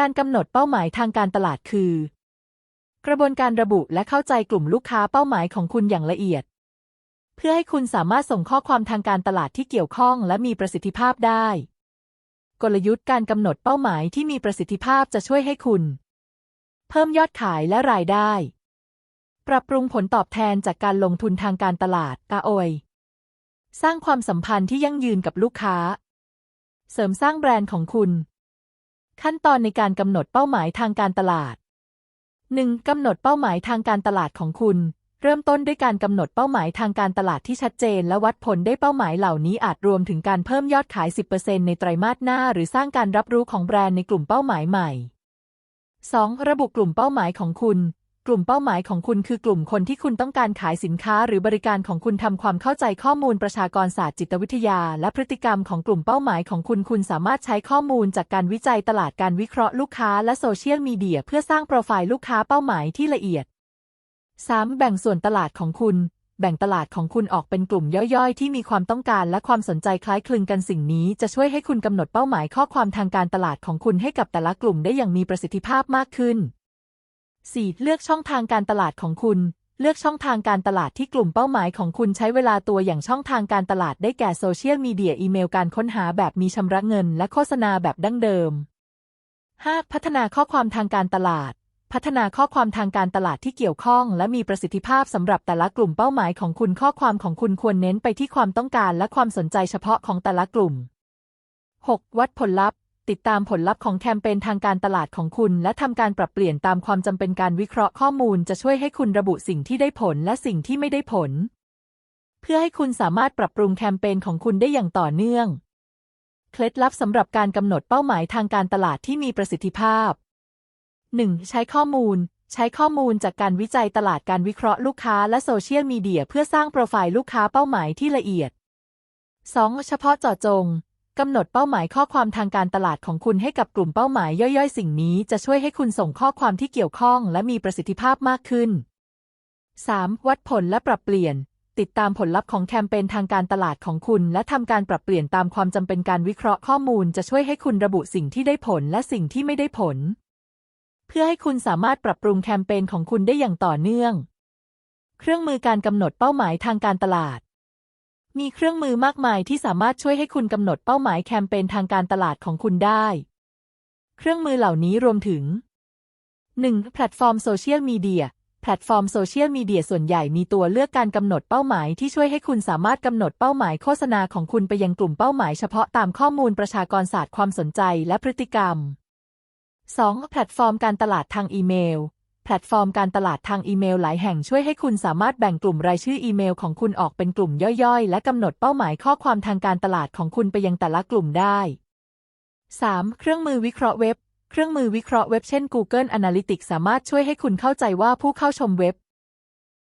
การกำหนดเป้าหมายทางการตลาดคือ กระบวนการระบุและเข้าใจกลุ่มลูกค้าเป้าหมายของคุณอย่างละเอียด เพื่อให้คุณสามารถส่งข้อความทางการตลาดที่เกี่ยวข้องและมีประสิทธิภาพได้ กลยุทธ์การกำหนดเป้าหมายที่มีประสิทธิภาพจะช่วยให้คุณ เพิ่มยอดขายและรายได้ ปรับปรุงผลตอบแทนจากการลงทุนทางการตลาดกาโอยสร้างความสัมพันธ์ที่ยั่งยืนกับลูกค้า เสริมสร้างแบรนด์ของคุณ ขั้นตอนในการกำหนดเป้าหมายทางการตลาด 1. กำหนดเป้าหมายทางการตลาดของคุณ เริ่มต้นด้วยการกำหนดเป้าหมายทางการตลาดที่ชัดเจน และวัดผลได้เป้าหมายเหล่านี้อาจรวมถึงการเพิ่มยอดขาย 10%ในไตรมาสหน้า หรือสร้างการรับรู้ของแบรนด์ในกลุ่มเป้าหมายใหม่ 2. ระบุกลุ่มเป้าหมายของคุณ กลุ่มเป้าหมายของคุณคือกลุ่มคนที่คุณต้องการขายสินค้าหรือบริการของคุณทำความเข้าใจข้อมูลประชากรศาสตร์จิตวิทยา และพฤติกรรมของกลุ่มเป้าหมายของคุณคุณสามารถใช้ข้อมูลจากการวิจัยตลาดการวิเคราะห์ลูกค้าและโซเชียลมีเดียเพื่อสร้างโปรไฟล์ลูกค้าเป้าหมายที่ละเอียด 3. แบ่งส่วนตลาดของคุณ แบ่งตลาดของคุณออกเป็นกลุ่มย่อยๆ ที่มีความต้องการและความสนใจคล้ายคลึงกันสิ่งนี้ จะช่วยให้คุณกำหนดเป้าหมายข้อความทางการตลาดของคุณให้กับแต่ละกลุ่มได้อย่างมีประสิทธิภาพมากขึ้น 4. เลือกช่องทางการตลาดของคุณ เลือกช่องทางการตลาดที่กลุ่มเป้าหมายของคุณใช้เวลาตัวอย่างช่องทางการตลาดได้แก่โซเชียลมีเดียอีเมลการค้นหาแบบมีชำระเงิน และโฆษณาแบบดั้งเดิม 5. พัฒนาข้อความทางการตลาด พัฒนาข้อความทางการตลาดที่เกี่ยวข้อง และมีประสิทธิภาพสำหรับแต่ละกลุ่มเป้าหมายของคุณข้อความของคุณควรเน้นไปที่ความต้องการและความสนใจเฉพาะของแต่ละกลุ่ม 6. วัดผลลัพธ์ ติดตามผลลัพธ์ของแคมเปญทางการตลาดของคุณ และทำการปรับเปลี่ยนตามความจำเป็นการวิเคราะห์ข้อมูลจะช่วยให้คุณระบุสิ่งที่ได้ผลและสิ่งที่ไม่ได้ผล เพื่อให้คุณสามารถปรับปรุงแคมเปญของคุณได้อย่างต่อเนื่อง เคล็ดลับสำหรับการกำหนดเป้าหมายทางการตลาดที่มีประสิทธิภาพ 1. ใช้ข้อมูล ใช้ข้อมูลจากการวิจัยตลาดการวิเคราะห์ลูกค้าและโซเชียลมีเดียเพื่อสร้างโปรไฟล์ลูกค้าเป้าหมายที่ละเอียด 2. เฉพาะเจาะจง กำหนดเป้าหมายข้อความทางการตลาดของคุณให้กับกลุ่มเป้าหมายย่อยๆ สิ่งนี้จะช่วยให้คุณส่งข้อความที่เกี่ยวข้องและมีประสิทธิภาพมากขึ้น 3. วัดผลและปรับเปลี่ยน ติดตามผลลัพธ์ของแคมเปญทางการตลาดของคุณ และทำการปรับเปลี่ยนตามความจำเป็นการวิเคราะห์ข้อมูลจะช่วยให้คุณระบุสิ่งที่ได้ผลและสิ่งที่ไม่ได้ผล เพื่อให้คุณสามารถปรับปรุงแคมเปญของคุณได้อย่างต่อเนื่อง เครื่องมือการกำหนดเป้าหมายทางการตลาด มีเครื่องมือมากมายที่สามารถช่วยให้คุณกำหนดเป้าหมายแคมเปญทางการตลาดของคุณได้ เครื่องมือเหล่านี้รวมถึง 1. แพลตฟอร์มโซเชียลมีเดียแพลตฟอร์มโซเชียลมีเดียส่วนใหญ่มีตัวเลือกการกำหนดเป้าหมายที่ช่วยให้คุณสามารถกำหนดเป้าหมายโฆษณาของคุณไปยังกลุ่มเป้าหมายเฉพาะตามข้อมูลประชากรศาสตร์ความสนใจและพฤติกรรม 2. แพลตฟอร์มการตลาดทางอีเมล แพลตฟอร์มการตลาดทางอีเมลหลายแห่งช่วยให้คุณสามารถแบ่งกลุ่มรายชื่ออีเมลของคุณออกเป็นกลุ่มย่อยๆ และกำหนดเป้าหมายข้อความทางการตลาดของคุณไปยังแต่ละกลุ่มได้ 3. เครื่องมือวิเคราะห์เว็บ เครื่องมือวิเคราะห์เว็บเช่น Google Analytics สามารถช่วยให้คุณเข้าใจว่าผู้เข้าชมเว็บ